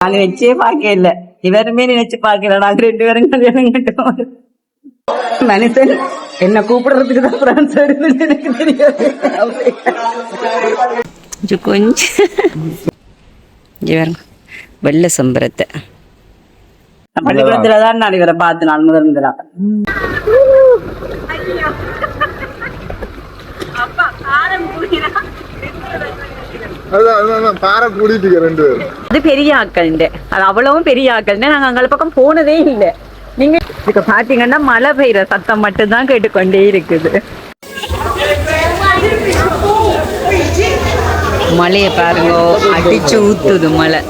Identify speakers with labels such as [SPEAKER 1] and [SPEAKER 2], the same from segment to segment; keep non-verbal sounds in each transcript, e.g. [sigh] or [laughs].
[SPEAKER 1] நான் நினைச்சே பார்க்க இல்ல. இவருமே நினைச்சு பார்க்கல நாங்க ரெண்டு பேரும் கல்யாணம் கட்டோம் மனுஷன் என்ன கூப்பிடுறதுக்கு தான் பிரான்ஸ் வருதுன்னு எனக்கு தெரியாது.
[SPEAKER 2] கொஞ்சம் வெள்ளை சம்பரத்தை.
[SPEAKER 1] பள்ளிக்கூடத்துல தான் நான் இவரை பார்த்து நான் முதல் முதலா
[SPEAKER 3] அதான் அதான், அதான் பாறை கூட்டிட்டு ரெண்டு பேரும்
[SPEAKER 2] அது பெரிய ஆக்கள்ண்டு அது அவ்வளவும் பெரிய ஆக்கள்னு நாங்கள் அங்க பக்கம் போனதே இல்லை. நீங்க இதுக்கு பாத்தீங்கன்னா மழை பெய்யுற சத்தம் மட்டும்தான் கேட்டுக்கொண்டே இருக்குது. மழைய பாருங்க அடிச்சு ஊத்துது மழை.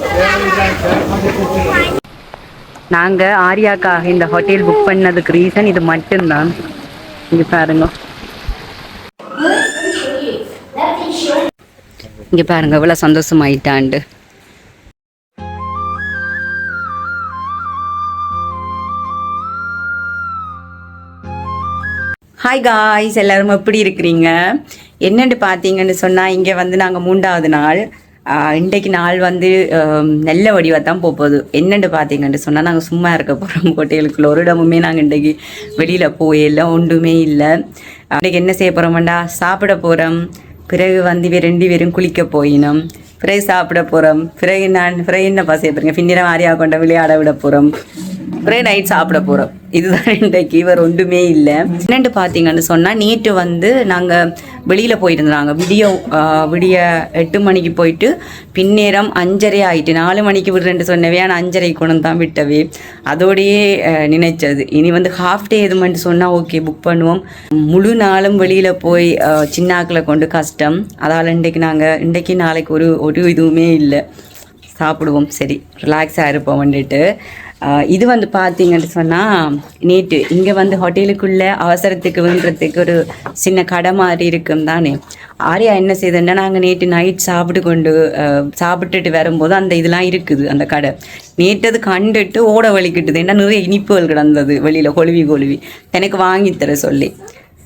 [SPEAKER 2] நாங்க ஆரியாக்காக இந்த ஹோட்டல் புக் பண்ணதுக்கு ரீசன் இது மட்டும்தான். இங்க பாருங்க. இங்கே பாருங்க இவ்வளோ சந்தோஷமாயிட்டாண்டு ஹாய் காய்ஸ் எல்லாரும் எப்படி இருக்கிறீங்க? என்னன்னு பார்த்தீங்கன்னு சொன்னால் இங்கே வந்து நாங்கள் மூன்றாவது நாள். இன்றைக்கு நாள் வந்து நல்ல வடிவாக தான் போகுது. என்னென்னு பார்த்தீங்கன்னு சொன்னால் நாங்கள் சும்மா இருக்க போகிறோம் ஹோட்டலுக்குள்ள ஒரு இடமுமே நாங்கள் இன்றைக்கு வெளியில் போயில்ல ஒன்றுமே இல்லை. இன்றைக்கு என்ன செய்ய போகிறோம்டா சாப்பிட போகிறோம் பிறகு வந்து இவ ரெண்டு பேரும் குளிக்க போயினோம். பிறகு சாப்பிட போகிறோம் பிறகு நான் பிறகு என்ன பாசைய பாருங்க. பின்னிரம் ஆரியா கொண்ட விளையாட விட போகிறோம் ஒரே நைட் சாப்பிட போகிறோம் இதுதான் [laughs] இன்றைக்கு. இவர் ஒன்றுமே இல்லை. என்னென்று பார்த்தீங்கன்னு சொன்னால் நேற்று வந்து நாங்கள் வெளியில் போயிருந்தாங்க. விடிய விடிய எட்டு மணிக்கு போயிட்டு பின்னேரம் அஞ்சரை ஆகிட்டு நாலு மணிக்கு விடுறேன்னு சொன்னவே ஆனால் அஞ்சரை கொண்டு தான் விட்டவே. அதோடையே நினைச்சது. இனி வந்து ஹாஃப் டே எதுமெண்ட்டு சொன்னால் ஓகே புக் பண்ணுவோம். முழு நாளும் வெளியில் போய் சின்னாக்களை கொண்டு கஷ்டம். அதால் இன்றைக்கு நாங்கள் இன்றைக்கு நாளைக்கு ஒரு ஒரு இதுவுமே இல்லை. சாப்பிடுவோம். சரி ரிலாக்ஸாக இருப்போம். வந்துட்டு இது வந்து பார்த்தீங்கன்னு சொன்னால் நேற்று இங்கே வந்து ஹோட்டலுக்குள்ளே அவசரத்துக்கு வேண்டுறதுக்கு ஒரு சின்ன கடை மாதிரி இருக்கும் தானே. ஆரியா என்ன செய்தேன்னா நாங்கள் நேற்று நைட் சாப்பிட்டு கொண்டு சாப்பிட்டுட்டு வரும்போது அந்த இதெல்லாம் இருக்குது அந்த கடை. நேற்று அது கண்டுட்டு ஓட வலிக்கிட்டுது. ஏன்னா நிறைய இனிப்புகள் கிடந்தது வெளியில் கொழுவி கொழுவி. எனக்கு வாங்கித்தர தர சொல்லி.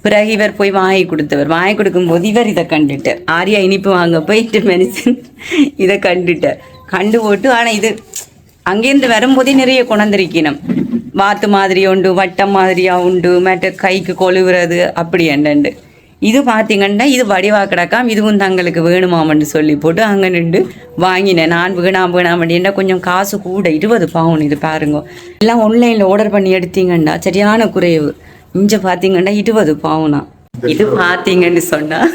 [SPEAKER 2] பிறகு இவர் போய் வாங்கி கொடுத்தவர். வாங்கி கொடுக்கும்போது இவர் இதை கண்டுட்டார். ஆரியா இனிப்பு வாங்க போயிட்டு மெடிசன் இதை கண்டுட்டார். கண்டு போட்டு ஆனால் இது அங்கேருந்து வரும்போதே நிறைய கொண்டிருக்கணும் வாத்து மாதிரி உண்டு வட்டம் மாதிரியா உண்டு மற்ற கைக்கு கொழுவுறது அப்படி என்னண்டு. இது பார்த்தீங்கன்னா இது வடிவா கிடக்காம் இதுவும் தங்களுக்கு வேணுமாமன்னு சொல்லி போட்டு அங்கே நின்று வாங்கினேன். நான் வேணாம் வேணாம் அப்படின்னா கொஞ்சம் காசு கூட இருபது பவுன் இது பாருங்க. எல்லாம் ஆன்லைனில் ஆர்டர் பண்ணி எடுத்தீங்கன்னா சரியான குறைவு. இங்கே பார்த்தீங்கன்னா இருபது பவுனா. இது பார்த்தீங்கன்னு சொன்னால்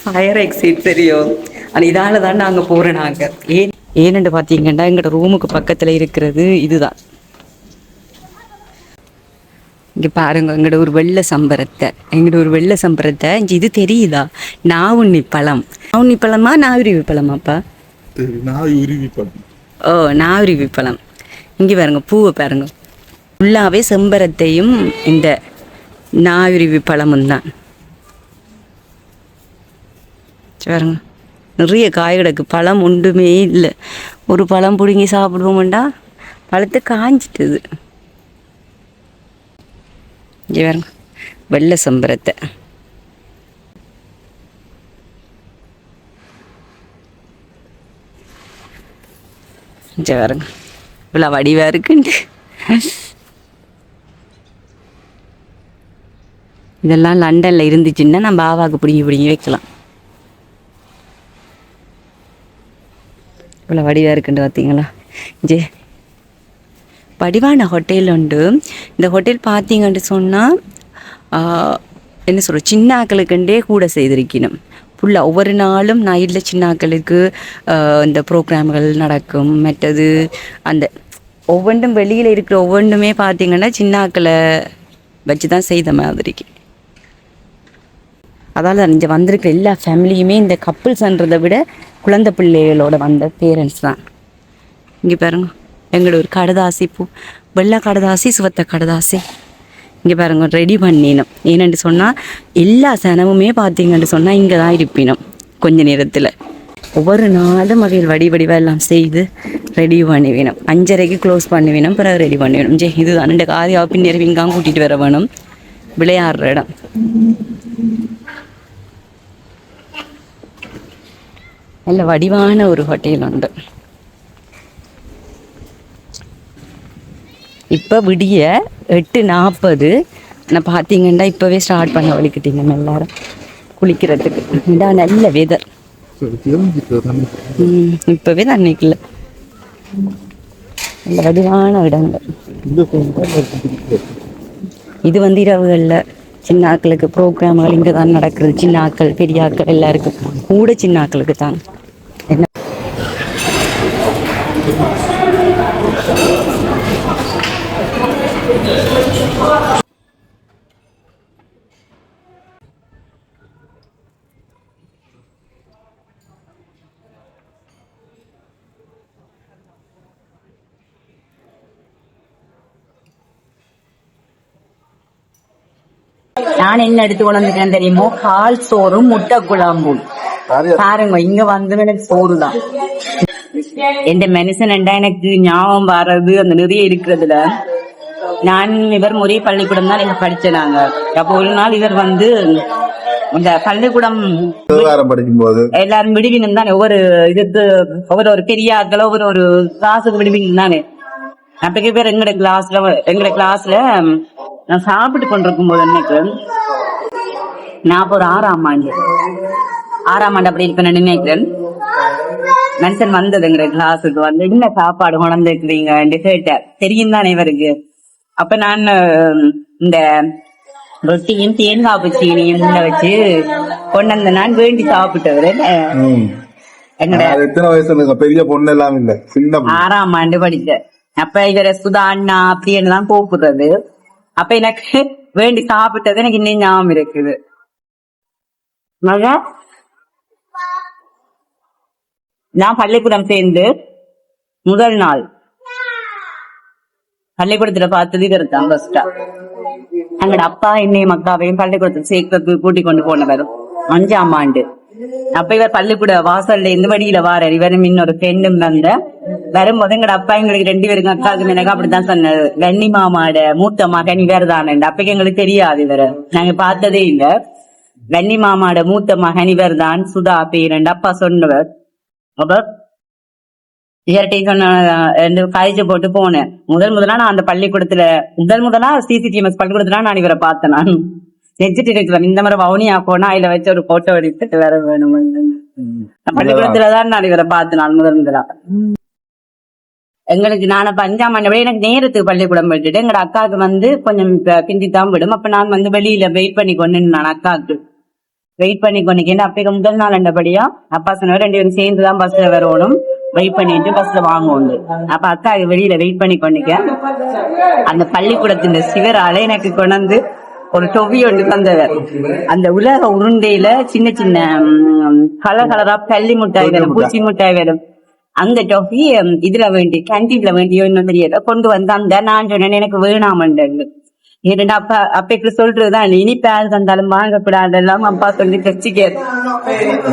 [SPEAKER 2] ஃபயர் எக்ஸிட் தெரியும். ஆனால் இதால் தான் நாங்கள் போகிறோம் நாங்கள் ஏன் ஏன்னு பார்த்தீங்கன்னா எங்களோட ரூமுக்கு பக்கத்தில் இருக்கிறது இதுதான். இங்கே பாருங்க எங்களோட ஒரு வெள்ளை சம்பரத்தை. எங்களோட ஒரு வெள்ளை சம்பரத்தை இது தெரியுதா? நாவுண்ணி பழம். நாவுண்ணி பழமா நாவிரிவி பழமாப்பா?
[SPEAKER 3] பண்ணேன்
[SPEAKER 2] ஓ நாவிரிவி பழம். இங்கே பாருங்க பூவை பாருங்க. ஃபுல்லாகவே செம்பரத்தையும் இந்த நாவிரிவி பழமும் தான் பாருங்க. நிறைய காய் கிடக்கு பழம் ஒன்றுமே இல்லை. ஒரு பழம் பிடுங்கி சாப்பிடுவோம்டா. பழத்தை காஞ்சிட்டுது. இங்கே பாருங்க. வெள்ளை சம்பரத்தை. பாருங்க. இவ்வளோ வடிவாக இருக்குண்டு. இதெல்லாம் லண்டனில் இருந்துச்சுன்னா நம்ம பாவாவுக்கு பிடிங்கி பிடிங்கி வைக்கலாம். இவ்வளோ வடிவாக இருக்குண்டு பார்த்தீங்களா ஜே. வடிவான ஹோட்டல் உண்டு. இந்த ஹோட்டல் பார்த்தீங்கன்னு சொன்னால் என்ன சொல்கிறோம் சின்ன ஆக்களுக்குண்டே கூட செய்திருக்கணும். ஃபுல்லாக ஒவ்வொரு நாளும் நைட்டில் சின்ன ஆக்களுக்கு இந்த ப்ரோக்ராம்கள் நடக்கும். மற்றது அந்த ஒவ்வொன்றும் வெளியில் இருக்கிற ஒவ்வொன்றுமே பார்த்தீங்கன்னா சின்ன ஆக்களை வச்சு தான் செய்த மாதிரிக்கு அதால் இங்கே வந்திருக்கிற எல்லா ஃபேமிலியுமே இந்த கப்புள்ஸ்ன்றதை விட குழந்தை பிள்ளைகளோட வந்த பேரண்ட்ஸ் தான். இங்கே பாருங்க. எங்களோட ஒரு கடதாசி பூ. வெள்ளை கடதாசி சுவத்த கடதாசி. இங்கே பாருங்க ரெடி பண்ணினோம். ஏனென்று சொன்னால் எல்லா சனமுமே பார்த்தீங்கன்னு சொன்னால் இங்கே தான் இருப்பினோம். கொஞ்ச நேரத்தில். ஒவ்வொரு நாளும் அவையில் வடி வடிவாக எல்லாம் செய்து ரெடி பண்ணி வேணும் அஞ்சரைக்கு க்ளோஸ் பண்ணி வேணும் பிறகு ரெடி பண்ணி வேணும் ஜே இதுதான். ரெண்டு காதியாக பின்னேறி இங்காங்க கூட்டிகிட்டு வர வேணும். விளையாடுற இடம். நல்ல வடிவான ஒரு ஹோட்டல் உண்டு.
[SPEAKER 1] இப்போ விடிய எட்டு நாற்பது நான் பார்த்தீங்கன்னா இப்போவே ஸ்டார்ட் பண்ண வலிக்கிட்டீங்க எல்லாரும். குளிக்கிறதுக்கு. இதான் நல்ல வெதர் இப்போவே தண்ணிக்குள்ள நல்ல வடிவான இடங்கள். இது வந்து இரவுகளில். சின்ன ஆக்களுக்கு ப்ரோக்ராம்கள் இங்கே தான் நடக்குது. சின்ன ஆக்கள் பெரிய ஆக்கள் எல்லாருக்கும். கூட சின்ன ஆக்களுக்கு தான் என்ன? நான் என்ன எடுத்து கொண்டு வந்துட்டேன் தெரியுமோ? கால் சோறும் முட்டை குழம்பும். பாருங்க. இங்க வந்து எனக்கு சோறு தான் என் மனுஷன் என்றா எனக்கு ஞாபகம் வர்றது அந்த நிறைய இருக்கிறதுல. நான் இவர் முறை பள்ளிக்கூடம் தான் எனக்கு படிச்சேன் நாங்க. அப்போ ஒரு நாள் இவர் வந்து இந்த பள்ளிக்கூடம்
[SPEAKER 4] படிக்கும் போது
[SPEAKER 1] எல்லாரும் விடுவீங்க தானே ஒவ்வொரு இதுக்கு ஒவ்வொரு ஒரு பெரிய ஆட்கள் ஒவ்வொரு ஒரு கிளாஸுக்கு விடுவீங்க தானே. அப்பக்கு பேர் எங்கட கிளாஸ்ல எங்கட கிளாஸ்ல நான் சாப்பிட்டு கொண்டிருக்கும் போது எனக்கு நான் ஒரு ஆறாம் ஆண்டு. ஆறாம் ஆண்டு அப்படி இருப்பேன் நினைக்கிறேன். மனுஷன் வந்தது எங்கட கிளாஸுக்கு வந்து என்ன சாப்பாடு கொண்டிருக்கிறீங்க கேட்டார். தெரியும் தானே இவருக்கு. அப்ப நான் இந்த ரொட்டியும் தேங்காய் பச்சீனியும் உள்ள வச்சு கொண்டு வந்த நான் வேண்டி சாப்பிட்டவர்.
[SPEAKER 4] எத்தனை வயசு பெரிய பொண்ணு எல்லாம் இல்ல.
[SPEAKER 1] ஆறாம் ஆண்டு படிச்சேன். அப்ப இவர சுதா அண்ணா அப்படின்னு தான் கூப்பிடுறது. அப்ப எனக்கு வேண்டி சாப்பிட்டது எனக்கு இன்னும் ஞாபகம் இருக்குது. மகா? நான் பள்ளிக்கூடம் சேர்ந்து முதல் நாள் பள்ளிக்கூடத்துல பார்த்தது இது தான் ஃபர்ஸ்டா எங்கட அப்பா என்னையும் அக்காவையும் பள்ளிக்கூடத்துல சேர்க்கறதுக்கு கூட்டி கொண்டு போனவர் அஞ்சாம் ஆண்டு. அப்ப இவர் பள்ளிக்கூட வாசல்ல இருந்து வழியில வாரார். இவரும் இன்னொரு பெண்ணும் வந்த வரும்போது எங்கட அப்பா எங்களுக்கு ரெண்டு பேருக்கும் அக்காவுக்கு எனக்கு அப்படித்தான் சொன்னாரு வெண்ணி மாமாட மூத்த மகன் இவர் தானே அப்பக்கு எங்களுக்கு தெரியாது இவரை. நாங்க பார்த்ததே இல்ல. வெண்ணி மாமாட மூத்த மகன் இவர் தான் சுதா பேரண்ட் அப்பா சொன்னவர். அப்ப இயற்கையும் சொன்ன ரெண்டு காய்ச்ச போட்டு போனேன். முதல் முதலா நான் அந்த பள்ளிக்கூடத்துல முதல் முதலா சிசிடிஎம்எஸ் பள்ளிக்கூடத்துல நான் இவரை பார்த்தேன் நான். இருக்கிறேன் இந்த மாதிரி வவுனியா போனா அதுல வச்சு ஒரு போட்டோ எடுத்துட்டு வர வேணும். பள்ளிக்கூடத்துலதான் நான் இவரை பார்த்தேன் நான் முதல் முதலா. எங்களுக்கு நான் அப்ப அஞ்சாம் ஆண்டு எனக்கு நேரத்துக்கு பள்ளிக்கூடம் விட்டுட்டு எங்க அக்காவுக்கு வந்து கொஞ்சம் பிந்தி தான் விடும். அப்ப நான் வந்து வெளியில வெயிட் பண்ணி கொண்டு நான் அக்காவுக்கு. வெயிட் பண்ணி கொண்டு அப்ப முதல் நாள் அண்டபடியா அப்பா சொன்னவர் ரெண்டு பேரும் சேர்ந்து தான் பஸ்ல வரணும். வெயிட் பண்ணிட்டு பஸ்ல வாங்குவோம் அப்ப அக்கா வெளியில வெயிட் பண்ணி கொண்டிக்க. அந்த பள்ளிக்கூடத்தின் சிவரால எனக்கு கொண்டு ஒரு டொவி ஒன்று தந்தவர். அந்த உலக உருண்டையில சின்ன சின்ன கலர் கலரா பள்ளி மிட்டாய் வேணும் பூச்சி முட்டாய் வேணும். அந்த டொஃபி இதுல வேண்டி கேன்டீன்ல வேண்டியோ இன்னும் தெரியல கொண்டு வந்து அந்த நான் சொன்னேன் எனக்கு வேணாமண்டு ஏன்னா அப்பா அப்பைக்கு சொல்றதுதான். இனிப்பால் தந்தாலும் வாங்கக்கூடாது. எல்லாம் அப்பா சொல்லி தச்சுக்க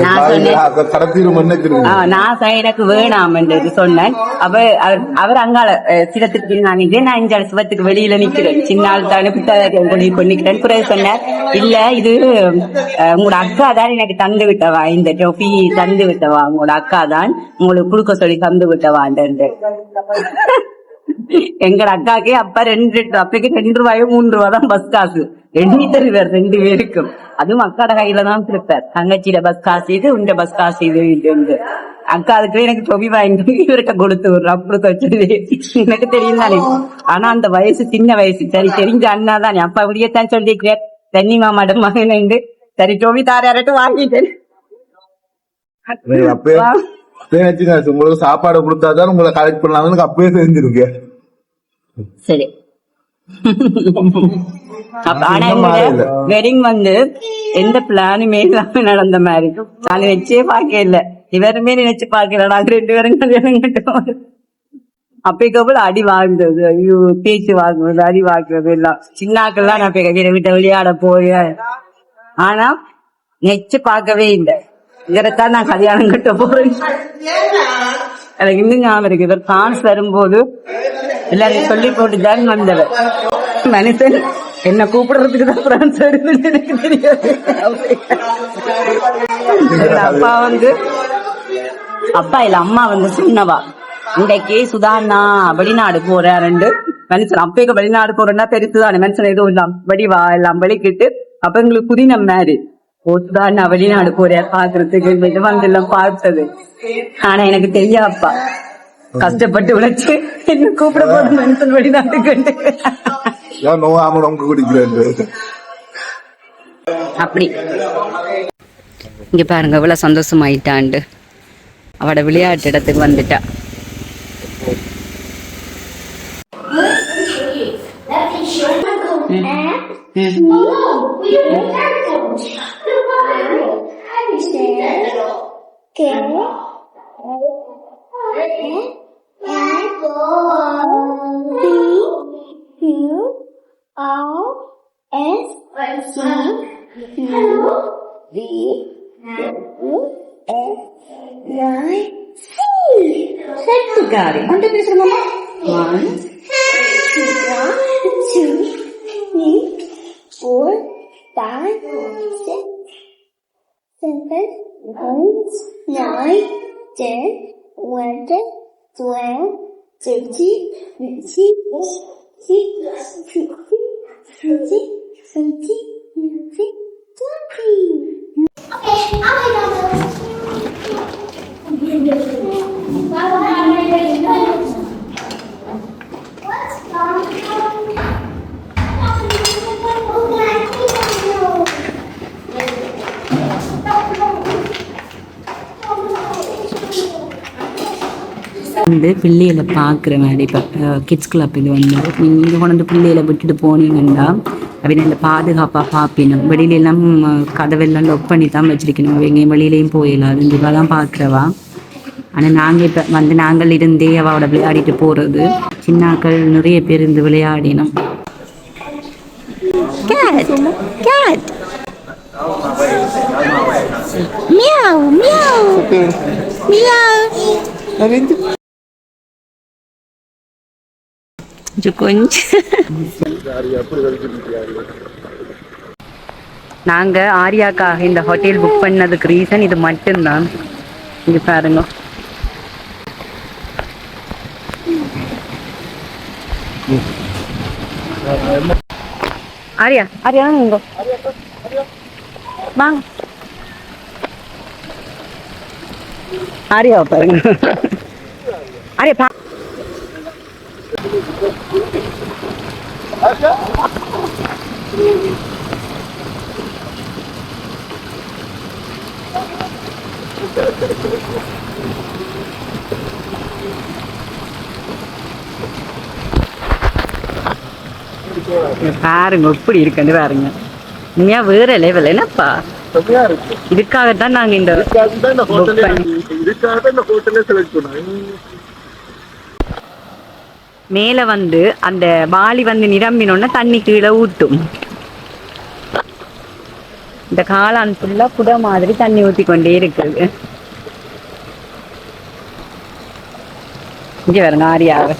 [SPEAKER 1] நான் சொன்னேன். நான் எனக்கு வேணாம் என்று சொன்னேன். அவ அவர் அவர் அங்கால அஹ், சிரத்துக்கு நான் நிக்கிறேன் நான் இஞ்சால சிவத்துக்கு வெளியில நிக்கிறேன் சின்ன ஆள் தானே புத்தகத்தை கொண்டு நிக்கிறேன் பிறகு சொன்னேன் இல்ல இது உங்களோட அக்கா தான் எனக்கு தந்து விட்டவா? இந்த டொஃபி தந்து விட்டவா? உங்களோட அக்கா தான் உங்களுக்கு குடுக்க சொல்லி தந்து விட்டவாண்டு எங்கட அக்காக்கே அப்ப ரெண்டு அப்பக்கு ரெண்டு ரூபாயோ மூணு ரூபா தான் பஸ் காசு. எண்ணி தருவார் ரெண்டு பேருக்கும். அதுவும் அக்காட கையில தான் கொடுப்பார் தங்கச்சியில பஸ் காசு இது உண்ட பஸ் காசு இது இது அக்கா அதுக்கு எனக்கு தொகை வாங்கி இவர்கிட்ட கொடுத்து அப்படி வச்சது எனக்கு தெரியும் தானே ஆனா அந்த வயசு சின்ன வயசு. சரி தெரிஞ்ச அண்ணா தானே. அப்பா அப்படியேத்தான் சொல்லிக்கிறேன் தண்ணி மாமாட மகன். சரி டோபி தாராரட்டும் வாங்கிட்டேன்?
[SPEAKER 4] நினைச்சுங்க உங்களுக்கு சாப்பாடு கொடுத்தாதான் உங்களை கலெக்ட் பண்ணலாம்னு அப்பயே தெரிஞ்சிருக்கு.
[SPEAKER 1] சரி. வெட்டிங் வந்து எந்த பிளானுமே இல்லாம நடந்த மாதிரி நான் வச்சே பார்க்க இல்ல. இவருமே நினைச்சு பார்க்கல நாங்க ரெண்டு பேரும் கல்யாணம் கட்டோம் அப்பைக்கு அடி வாங்குறது. ஐயோ பேச்சு வாங்குறது அடி வாங்குறது எல்லாம். சின்னாக்கெல்லாம் நான் போய் வீட்டை விளையாட போய் ஆனா நெச்சு பார்க்கவே இல்லை. இவரைத்தான் நான் கல்யாணம் கட்ட போறேன். எனக்கு இன்னும் ஞாபகம் இருக்கு. இவர் பிரான்ஸ் வரும்போது எல்லாரையும் சொல்லி போட்டுதான் வந்தவர். மனுஷன் என்ன கூப்பிடுறதுக்கு தான் பிரான்ஸ் வருதுன்னு எனக்கு தெரியாது. அப்பா வந்து அப்பா இல்ல அம்மா வந்து சொன்னவா. இன்றைக்கு சுதாண்ணா வெளிநாடு போறாருண்டு. மனுஷன் அப்பைக்கு வெளிநாடு போறேன்னா பெருசுதானே மனுஷன் எதுவும் இல்லாம் வடிவா எல்லாம் வெளிக்கிட்டு அப்ப எங்களுக்கு புதினம் மாதிரி. போட்டுதான் நான் வெளிநாடு போறேன் பாக்குறதுக்கு இது வந்து எல்லாம் பார்த்தது. ஆனா எனக்கு தெரியாப்பா. கஷ்டப்பட்டு உழைச்சு என்ன கூப்பிட போது மனுஷன் வெளிநாட்டுக்கு.
[SPEAKER 2] அப்படி. இங்க பாருங்க இவ்வளவு சந்தோஷமாயிட்டாண்டு. அவட விளையாட்டு இடத்துக்கு வந்துட்டா.
[SPEAKER 5] No, que. B C.
[SPEAKER 2] Certo, Gary. Onde?
[SPEAKER 5] One. Je
[SPEAKER 2] me பிள்ளைகளை பார்க்குற மாதிரி இப்போ கிட்ஸ் கிளப் இது வந்து நீங்கள் இங்கே கொண்டு வந்து பிள்ளைகளை விட்டுட்டு போனீங்கன்னா அப்படின்னு இந்த பாதுகாப்பாக பார்ப்பினும் வெளியிலெல்லாம் கதவெல்லாம் லொக் பண்ணி தான் வச்சிருக்கணும் எங்கேயும் வெளியிலையும் போயிடலாம் இதுவாக தான் பார்க்குறவா. ஆனால் நாங்கள் இப்போ வந்து நாங்கள் இருந்தே அவளோட விளையாடிட்டு போகிறது சின்னாக்கள் நிறைய பேர் இருந்து விளையாடினோம். கொஞ்சம். நாங்க ஆர்யாக்காக இந்த ஹோட்டல் புக் பண்ணதுக்கு ரீசன் இது மட்டும்தான். இங்க பாருங்க. ஆர்யா. ஆர்யா இங்க. வாங்க. ஆர்யா பாருங்க. ஆர்யா பாருங்க எப்படி இருக்குன்னு பாருங்க. உண்மையா வேற லெவல் என்னப்பா? இதுக்காகத்தான் நாங்க இந்த book பண்ணி மேல வந்து அந்த வாளி வந்து நிரம்பினோன்னா தண்ணி கீழே ஊட்டும் இந்த காளான் ஃபுல்லா குட மாதிரி தண்ணி ஊத்தி கொண்டே இருக்குது. இங்க வருங்க ஆரியாவை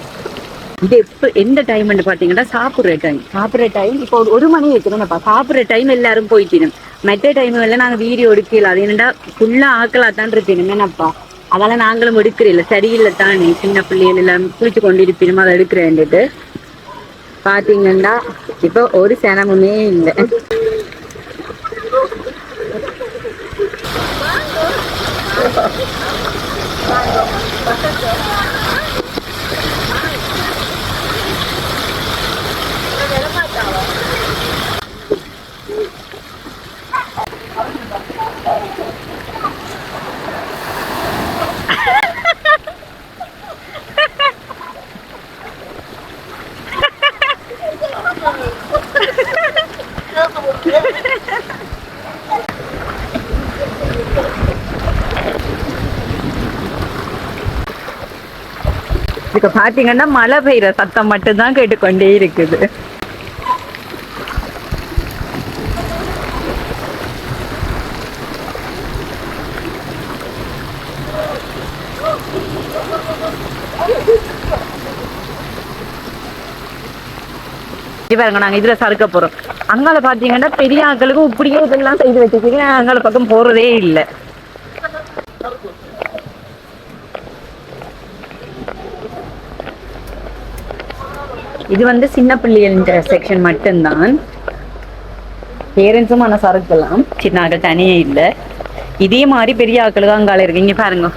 [SPEAKER 2] இது எப்ப எந்த டைம்னு பாத்தீங்கன்னா சாப்பிடுற டைம் சாப்பிடுற டைம் இப்போ ஒரு- ஒரு மணி வைக்கணும்ப்பா சாப்பிடுற டைம் எல்லாரும் போயிட்டினும் மற்ற டைம் எல்லாம் நாங்க வீடியோ எடுக்கல. அது என்னடா ஃபுல்லா ஆக்கலா தான் இருப்பினும் என்னப்பா அதெல்லாம் நாங்களும் எடுக்கிறீல்ல. சரியில்லை தானே. சின்ன பிள்ளைகள் எல்லாம் குளிச்சு கொண்டு இருப்பினும் அதை எடுக்கிறேன்ட்டு பாத்தீங்கன்னா இப்போ ஒரு சனமுமே இல்லை. இப்ப பாத்தீங்கன்னா மழை பெய்யுற சத்தம் மட்டும்தான் கேட்டுக்கொண்டே இருக்குது. பாருங்க நாங்க இதுல சறுக்க போறோம். அங்கால பாத்தீங்கன்னா பெரிய ஆட்களுக்கும் இப்படியே இதெல்லாம் செய்து வச்சிருக்கீங்க. அங்கால பக்கம் போறதே இல்லை. இது வந்து சின்ன பிள்ளைகள் செக்ஷன் மட்டும்தான். பேரண்ட்ஸும் மனசா இருக்கலாம். சின்ன ஆட்கள் தனியே இல்லை. இதே மாதிரி பெரிய ஆட்களுக்கு அங்கால இருக்கு. இங்க பாருங்க.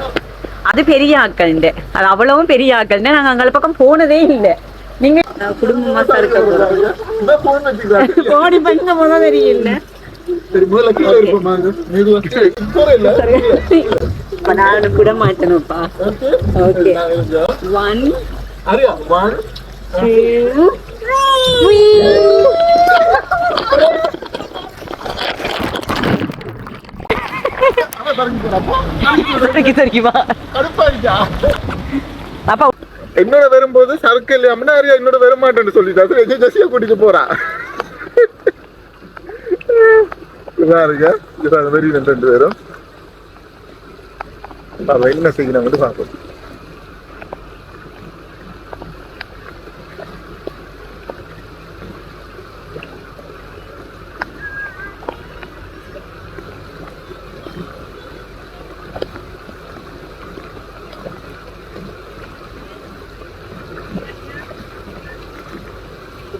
[SPEAKER 2] அது பெரிய ஆட்கள்ண்டு. அது அவ்வளவும் பெரிய ஆட்கள்ண்டு. நாங்க அங்கால பக்கம் போனதே இல்லை. நீங்க குடும்பமா போறோம். போடி பண்ண போதா தெரியல இப்ப நான் கூட மாட்டணும்ப்பா. ஓகே ஒன் டூ சறுக்கி சறுக்கி வா அப்பா
[SPEAKER 3] என்னோட வரும்போது சரக்கு சர்க்கிள் அம்மனாரியா என்னோட வர மாட்டேன்னு சொல்லிட்டாரு ஜெசியா கூட்டிட்டு போறான் பாருங்க இதான் வெறி ரெண்டு பேரும். பாப்பா என்ன செய்யணும்? வந்து பார்ப்போம்.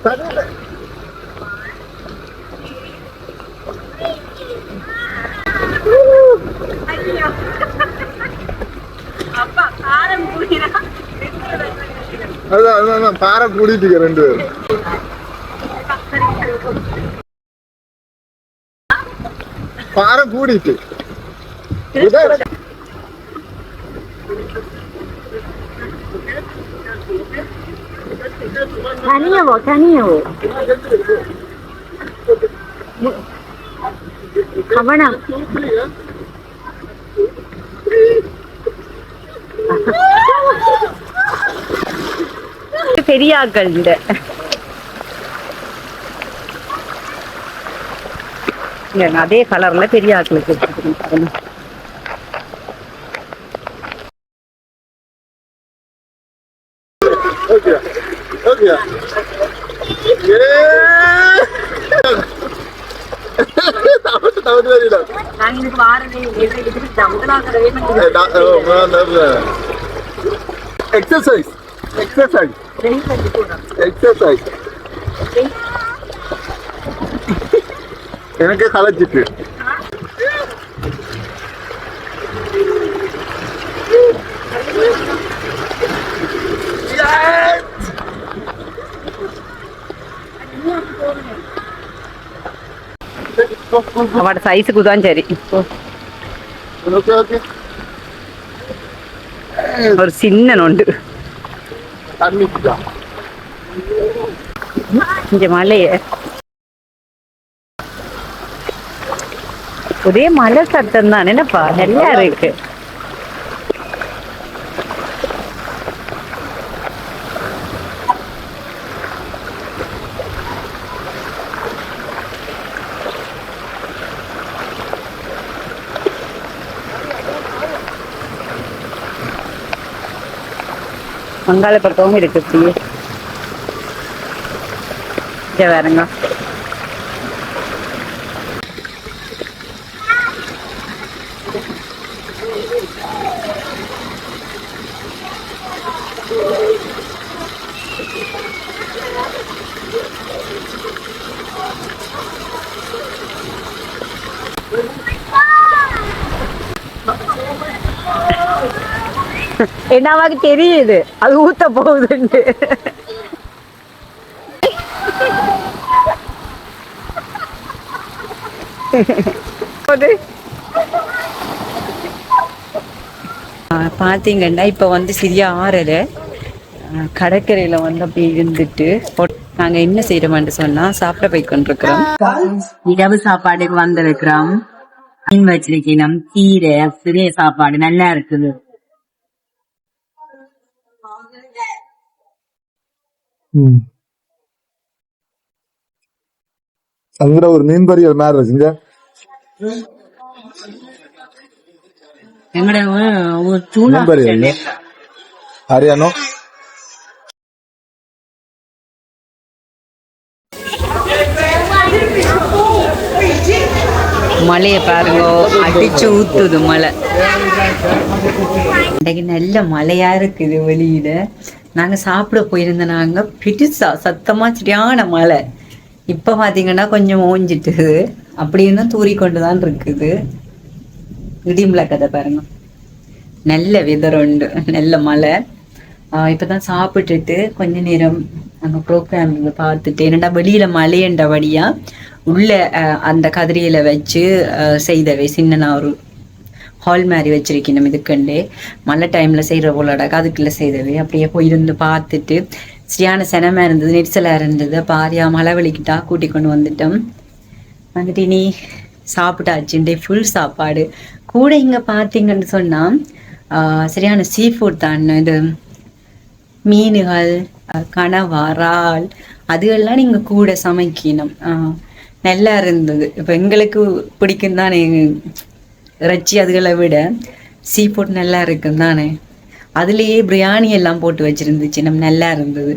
[SPEAKER 3] அதான் அதான், அதான். பாறை கூட்டிட்டு ரெண்டு பேரும். பாறை கூடிட்டு
[SPEAKER 2] தனியவோ தனியவோ அவனா பெரிய ஆக்கள் இந்த அதே கலர்ல பெரிய ஆக்களுக்கு
[SPEAKER 3] എക്സസൈസ് എക്സസൈസ്
[SPEAKER 2] എക്സസൈസ് എനിക്ക് കളിച്ചിട്ട്. അവിടെ
[SPEAKER 3] സൈസ് കുതാഞ്ചേരി
[SPEAKER 2] ஒரு சின்ன நொண்டு
[SPEAKER 3] தண்ணிக்குதா
[SPEAKER 2] இங்க மலைய ஒரே மலை சத்தம் தான் என்னப்பா நல்லா இருக்கு மங்காள பக்கமும் இருக்கு அப்படியே இங்க வேறங்க என்னவாக்கு தெரியுது? அது ஊத்த போகுதுன்னு. போகுது. ஆ, பாத்தீங்கன்னா இப்ப வந்து சரியா ஆறல. ஆ, கடற்கரையில வந்து அப்படி இருந்துட்டு நாங்க என்ன செய்யறோம்னு சொன்னா சாப்பிட போய் கொண்டிருக்கிறோம். இரவு சாப்பாடுக்கு வந்திருக்கிறோம். மீன் வச்சிருக்கணும் கீரை சிறிய சாப்பாடு நல்லா இருக்குது.
[SPEAKER 3] அங்க ஒரு மீன் பொரியல் மாதிரி இருக்குங்க மீன் பொரியல் ஹரியானோ?
[SPEAKER 2] மழைய பாருங்க அடிச்சு ஊத்துது மழை. இன்னைக்கு நல்ல மழையா இருக்குது வெளியில. நாங்க சாப்பிட போயிருந்த நாங்கள் பிடிச்சா சத்தமா சரியான மழை. இப்போ பார்த்தீங்கன்னா கொஞ்சம் ஓஞ்சிட்டுது அப்படி தூரி தூறி கொண்டு தான் இருக்குது. இடிமுல கதை பாருங்க. நல்ல விதர் உண்டு. நல்ல மழை. ஆஹ் இப்பதான் சாப்பிட்டுட்டு கொஞ்ச நேரம் அங்கே ப்ரோக்ராம் பார்த்துட்டு என்னடா வெளியில மழையண்டபடியாக உள்ள அந்த கதிரியில் வச்சு செய்தவை சின்ன ஒரு ஹால் மாதிரி வச்சிருக்கணும் இதுக்குண்டு. மழை டைம்ல செய்யற போலடா அதுக்குள்ளே செய்தது. அப்படியே போயிருந்து பார்த்துட்டு சரியான செனமா இருந்தது நெரிசலா இருந்தது. பாரியா மழை வலிக்கிட்டா கூட்டி கொண்டு வந்துட்டோம். வந்துட்டு இனி சாப்பிட்டாச்சுண்டே ஃபுல் சாப்பாடு. கூட இங்க பார்த்தீங்கன்னு சொன்னா சரியான சீ ஃபுட் தான். இது மீனுகள் அஹ் கனவா இறால் அதுகெல்லாம் நீங்க கூட சமைக்கணும். ஆஹ் நல்லா இருந்தது. இப்போ எங்களுக்கு பிடிக்கும் தான் இறைச்சி அதுகளை விட சீ ஃபுட் நல்லா இருக்கும் தானே அதுலேயே பிரியாணி எல்லாம் போட்டு வச்சிருந்துச்சு. நம்ம நல்லா இருந்தது.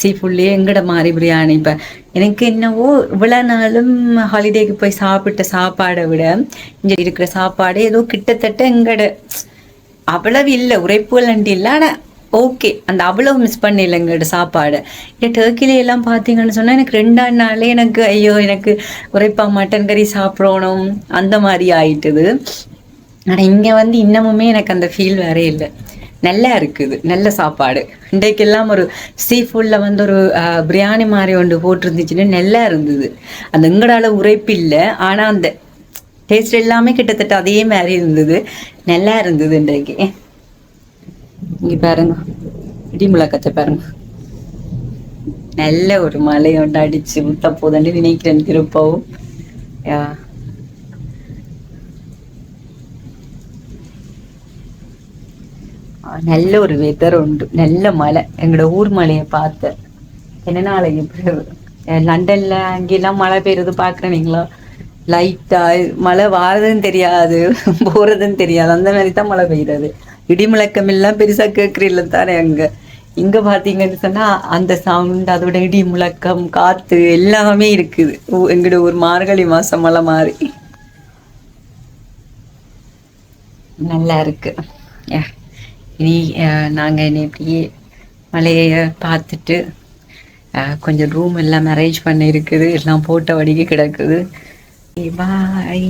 [SPEAKER 2] சீ ஃபுட்லேயே எங்கட மாதிரி பிரியாணி இப்போ எனக்கு என்னவோ இவ்வளோ நாளும் ஹாலிடேக்கு போய் சாப்பிட்ட சாப்பாடை விட இங்கே இருக்கிற சாப்பாடு ஏதோ கிட்டத்தட்ட எங்கட அவ்வளவு இல்லை. உரைப்புகள் அண்டி இல்லை. ஆனால் ஓகே அந்த அவ்வளவு மிஸ் பண்ணல எங்களோட சாப்பாடு. ஏன் டர்க்கில எல்லாம் பார்த்தீங்கன்னு சொன்னா எனக்கு ரெண்டாம் நாளே எனக்கு ஐயோ எனக்கு உரைப்பா மட்டன் கறி சாப்பிடணும் அந்த மாதிரி ஆயிட்டுது. ஆனா இங்க வந்து இன்னமுமே எனக்கு அந்த ஃபீல் வேறே இல்லை. நல்லா இருக்குது நல்ல சாப்பாடு. இன்றைக்கெல்லாம் ஒரு சீ ஃபுட்ல வந்து ஒரு பிரியாணி மாதிரி ஒன்று போட்டிருந்துச்சுன்னு நல்லா இருந்தது. அந்த எங்களால் உரைப்பு இல்லை ஆனா அந்த டேஸ்ட் எல்லாமே கிட்டத்தட்ட அதே மாதிரி இருந்தது. நல்லா இருந்தது இன்றைக்கு. இங்க பாருங்க. இடி முழக்கத்தை பாருங்க. நல்ல ஒரு மலை ஒன்று அடிச்சு முத்த போதண்டு நினைக்கிறேன் திருப்பவும். யா. நல்ல ஒரு வெதர் உண்டு. நல்ல மலை எங்களோட ஊர் மலையை பார்த்தேன் என்ன நாளைக்கு லண்டன்ல அங்கெல்லாம் மழை பெய்யுறது பாக்குறீங்களா லைட்டா மழை வாரதுன்னு தெரியாது போறதுன்னு தெரியாது. அந்த மாதிரி தான் மழை பெய்யுறது. இடி முழக்கம் எல்லாம் பெருசா கேட்கறீல்ல தானே அங்க? இங்க பாத்தீங்கன்னு சொன்னா அந்த சவுண்ட் அதோட இடி முழக்கம் காத்து எல்லாமே இருக்குது. ஊ- எங்களோட ஒரு மார்கழி மாசம் மழை மாறி. நல்லா இருக்கு. இனி அஹ், நாங்க இனி இப்படியே மலையை பார்த்துட்டு அஹ், கொஞ்சம் ரூம் எல்லாம் அரேஞ்ச் பண்ணி இருக்குது எல்லாம் போட்ட வடிக்கு கிடக்குது. பாய்